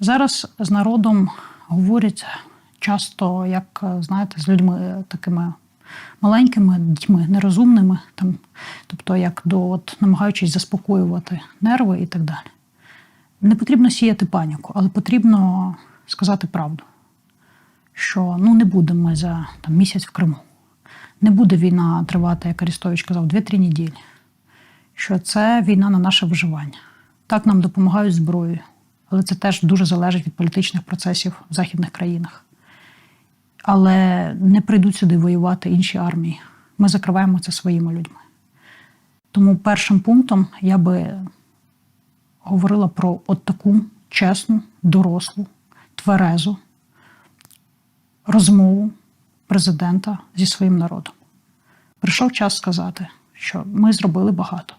Зараз з народом говорять часто, як знаєте, з людьми такими маленькими дітьми, нерозумними, там, тобто як до от, намагаючись заспокоювати нерви і так далі. Не потрібно сіяти паніку, але потрібно сказати правду, що ну не будемо ми за там, місяць в Криму. Не буде війна тривати, як Арістович казав, 2-3 неділі. Що це війна на наше виживання. Так нам допомагають зброєю, але це теж дуже залежить від політичних процесів в західних країнах. Але не прийдуть сюди воювати інші армії. Ми закриваємо це своїми людьми. Тому першим пунктом я би говорила про от таку чесну, дорослу, тверезу розмову президента зі своїм народом. Прийшов час сказати, що ми зробили багато.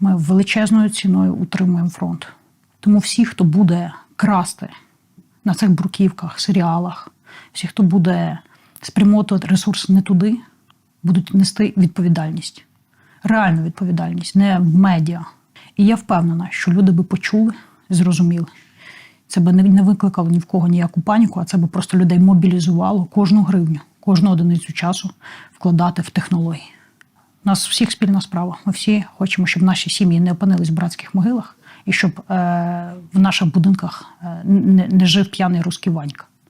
Ми величезною ціною утримуємо фронт. Тому всі, хто буде красти на цих бруківках, серіалах, всі, хто буде спрямовувати ресурс не туди, будуть нести відповідальність, реальну відповідальність, не в медіа. І я впевнена, що люди би почули, зрозуміли. Це би не- викликало ні в кого ніяку паніку, а це би просто людей мобілізувало кожну гривню, кожну одиницю часу вкладати в технології. У нас всіх спільна справа. Ми всі хочемо, щоб наші сім'ї не опинились в братських могилах і щоб е, в наших будинках е, не, жив п'яний русський Ванька.